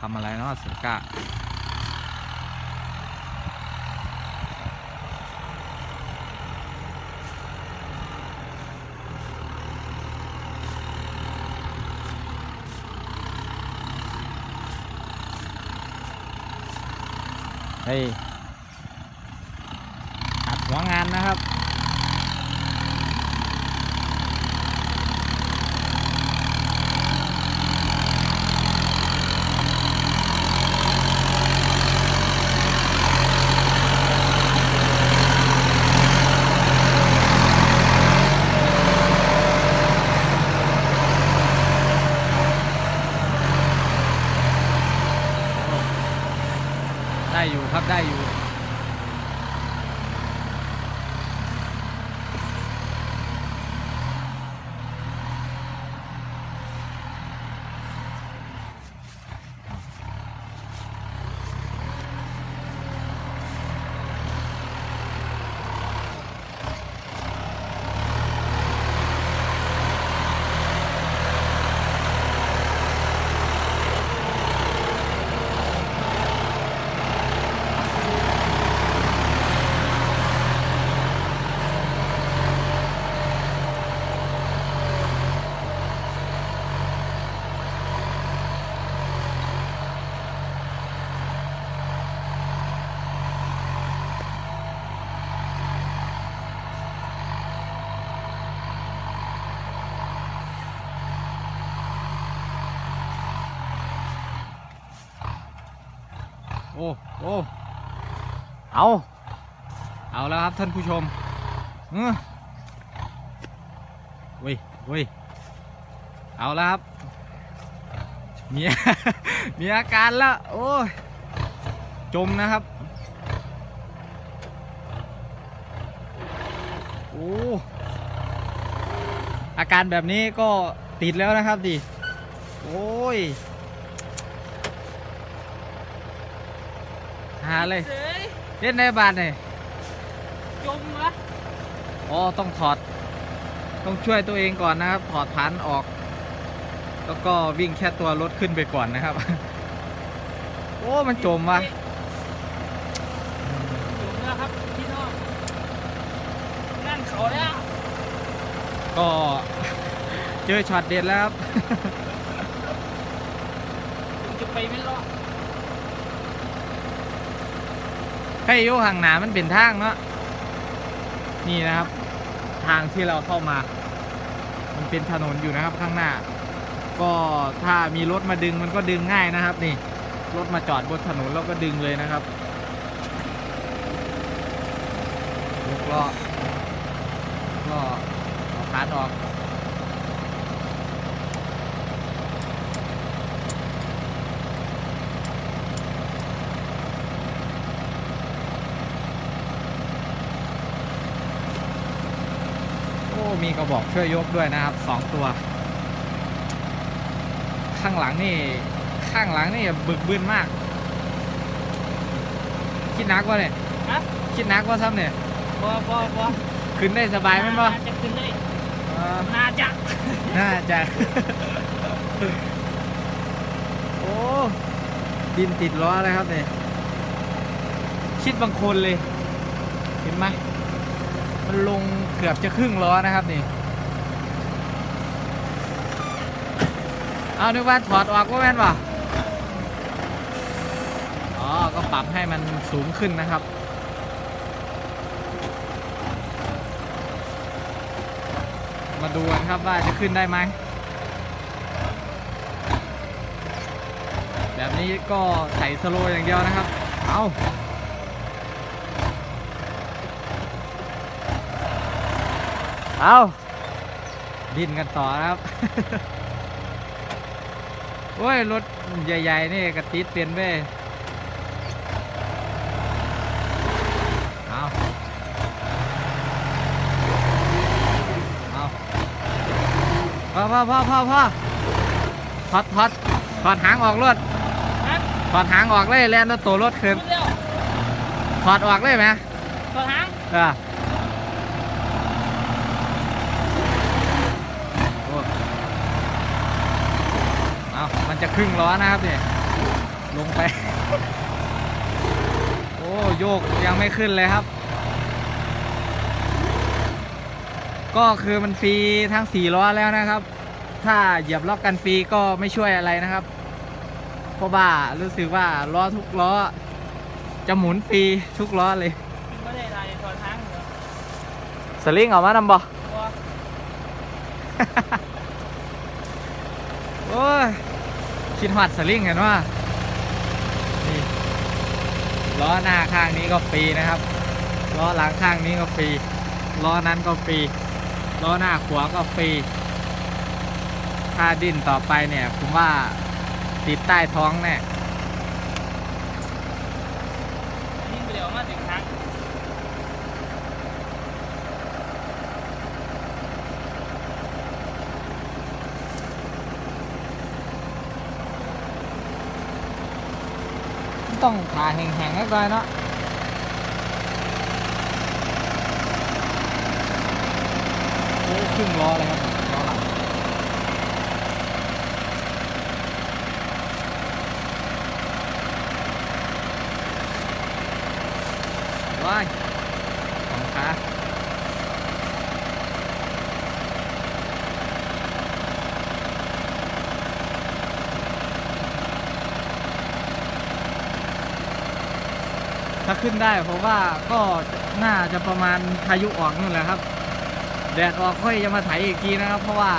ทำอะไรเนาะสุก้าเฮ้ยอัดหัวงานนะครับ ได้ โอ้เอา เอาแล้วครับท่านผู้ชมเออเว้ยเว้ยเอาแล้วครับมีมีอาการแล้วโอ้ยจมนะครับ โอ้ อาการแบบนี้ก็ติดแล้วนะครับดิ โอ้ย หาเลยเสยเล่นในบานเลยจมวะอ๋อต้องถอด ต้องช่วยตัวเองก่อนนะครับ ถอดพันออก แล้วก็วิ่งแค่ตัวรถขึ้นไปก่อนนะครับ โอ้มันจมว่ะจมแล้วครับพี่น้องนั่นเขาแล้วก็เจอช็อตเด็ดแล้วครับผมจะไปไม่รอด ให้โยห่างหนามันเป็นทางเนาะนี่นะครับ ทางที่เราเข้ามา มันเป็นถนนอยู่นะครับข้างหน้า ก็ถ้ามีรถมาดึงมันก็ดึงง่ายนะครับ นี่ รถมาจอดบนถนนแล้วก็ดึงเลยนะครับยกล้อกล้อเอาคานออก มีกระบอกช่วยยกด้วยนะครับสองตัว ข้างหลังนี่ข้างหลังนี่บึกบึนมาก คิดนักวะเนี่ยฮะ คิดนักว่าซ้ำเนี่ยบอบอบอขึ้นได้สบายไหมบ่จะขึ้นเลยเออน่าจะน่าจะ โอ้ดินติดล้อเลยครับเนี่ยคิดบางคนเลย เห็นไหม มันลงเกือบจะครึ่งล้อนะครับนี่เอานึกว่าถอดออกว่าแม่นวะอ๋อ ก็ปรับให้มันสูงขึ้นนะครับ มาดูกันครับว่าจะขึ้นได้ไหม แบบนี้ก็ใส่สโลอย่างเดียวนะครับ เอา เอาดินกันต่อนะครับ โอ้ย รถใหญ่ ๆ นี่กระติดเปลี่ยนเว้ยเอาเอาพ่อพ่อพ่อพ่อพ่อถอดถอดถอดหางออกรถฮะถอดหางออกเลยแล่นแล้วตัวรถขึ้นพูดเร็วถอดออกเลยไหมตัวหางเออ โอ้เอามันจะครึ่งล้อนะครับเนี่ยลงไป โอ้โยกยังไม่ขึ้นเลยครับ ก็คือมันฟรีทั้งสี่ล้อแล้วนะครับ ถ้าเหยียบล็อกกันฟรีก็ไม่ช่วยอะไรนะครับ เพราะว่ารู้สึกว่าล้อทุกล้อ จะหมุนฟรีทุกล้อเลยไม่ได้ลายถอดทางเหรอสลิงออกมานำบ่ตัวโอ้ย คิดหอดสลิงเห็นว่านี่ล้อหน้าข้างนี้ก็ฟรีนะครับล้อหลังข้างนี้ก็ฟรีล้อนั้นก็ฟรีล้อหน้าขวาก็ฟรีถ้าดิ้นต่อไปเนี่ยผมว่าติดใต้ท้องแน่ยิ่งไปเร็วมาถึงทาง ต้องขาแห้งๆให้ก่อยเนาะโอ้ครึ่งล้อเลยครับล้อหลังว้ายสองขาถ้า ขึ้นได้ เพราะว่าก็น่าจะประมาณพายุออกนู่นแหละครับ แดดออกค่อยจะมาไถอีกทีนะครับ เพราะว่า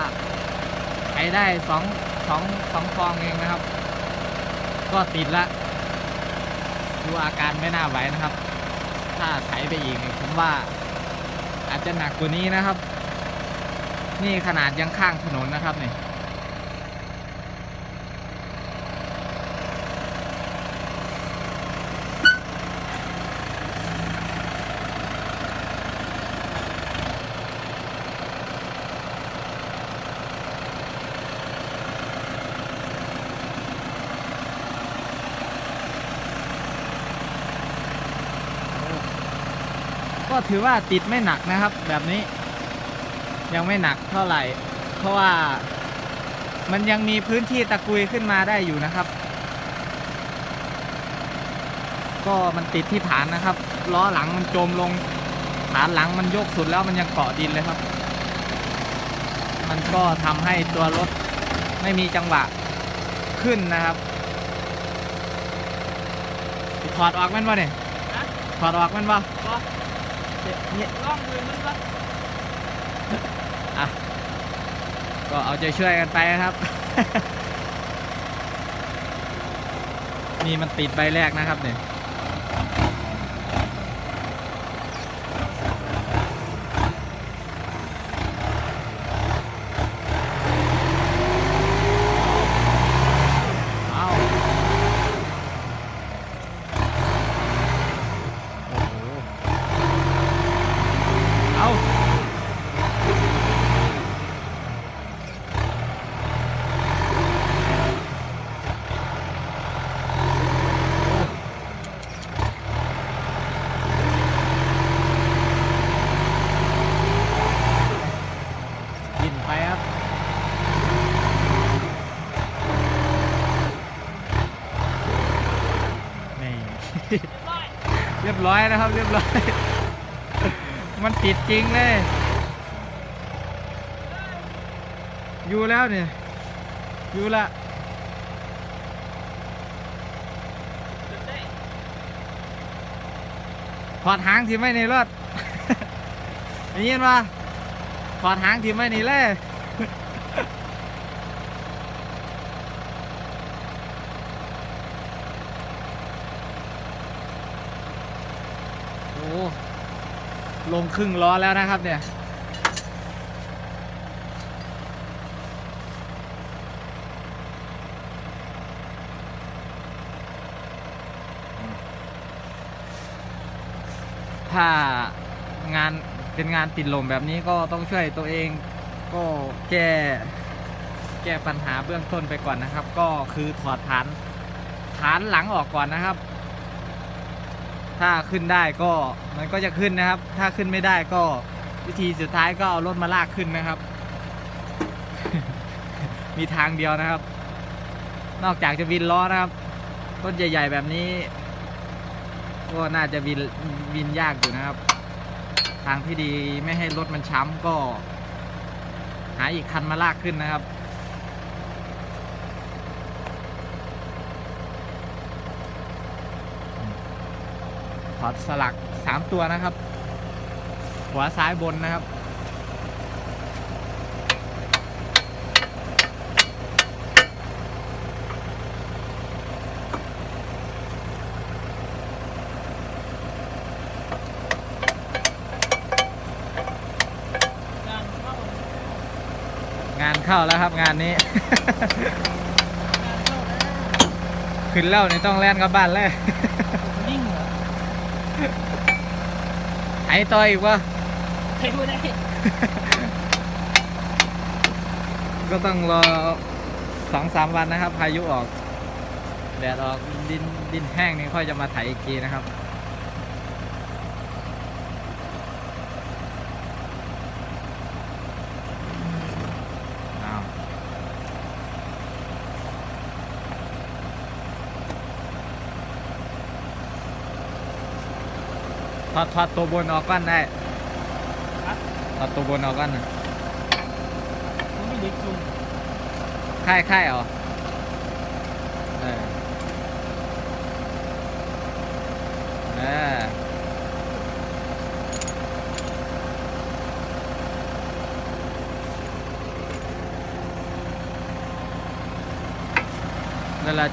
ไถได้สองสองสองฟองเองนะครับ ก็ติดละดูอาการไม่น่าไหวนะครับ ถ้าไถไปอีกเนี่ยผมว่า อาจจะหนักกว่านี้นะครับ นี่ขนาดยังข้างถนนนะครับเนี่ย ก็ถือว่าติดไม่หนักนะครับ แบบนี้ ยังไม่หนักเท่าไหร่ เพราะว่ามันยังมีพื้นที่ตะกุยขึ้นมาได้อยู่นะครับ ก็มันติดที่ฐานนะครับล้อหลังมันจมลง ฐานหลังมันยกสุดแล้วมันยังเกาะดินเลยครับ มันก็ทำให้ตัวรถไม่มีจังหวะขึ้นนะครับสิถอดออกแมันวะเนี่ยนะถอดออกแมันวะตัว เนี่ยล่องมือมันก็อะก็เอาใจช่วยกันไปนะครับ นี่มันติดใบแรกนะครับเนี่ย เอาโอ้โห เอา บินไปครับ นี่ ร้อย เร้อยนะครับ เรียบร้อย มันติดจริงเลย อยู่แล้วเนี่ย อยู่ละถอดหางที่ไม่ในรถได้ยินปะถอดหางที่ไม่นี่เลย โอ้ ลงครึ่งล้อแล้วนะครับเนี่ย ถ้างานเป็นงานติดลมแบบนี้ก็ต้องช่วยตัวเองก็แก้แก้ปัญหาเบื้องต้นไปก่อนนะครับ ก็คือถอดฐานฐานหลังออกก่อนนะครับ ถ้าขึ้นได้ก็มันก็จะขึ้นนะครับ ถ้าขึ้นไม่ได้ก็วิธีสุดท้ายก็เอารถมาลากขึ้นนะครับ มีทางเดียวนะครับ นอกจากจะวินล้อนะครับรถใหญ่ ๆ แบบนี้ ก็น่าจะวินวินยากอยู่นะครับ ทางที่ดีไม่ให้รถมันช้ำก็ หาอีกคันมาลากขึ้นนะครับ ถอดสลักสามตัวนะครับ หัวซ้ายบนนะครับการเข้างานเข้าแล้วครับงานนี้การเข้าแล้วขึ้นแล้วนี่ต้องแล่นกลับบ้านแล้ว นิ่งเหรอ ไอ้ต่ออีกวะใครพูดได้ก็ต้องรอสองสามวันนะครับ พายุออก แดดออกดินดินแห้งนี่ค่อยจะมาไถอีกทีนะครับ อดถอดตัวบนออกก่อนได้ถอดตัวบนออกก่อนนะมันไม่เด็กซุ่มค่ายค่ายเหรอเออเออนั่นแหละ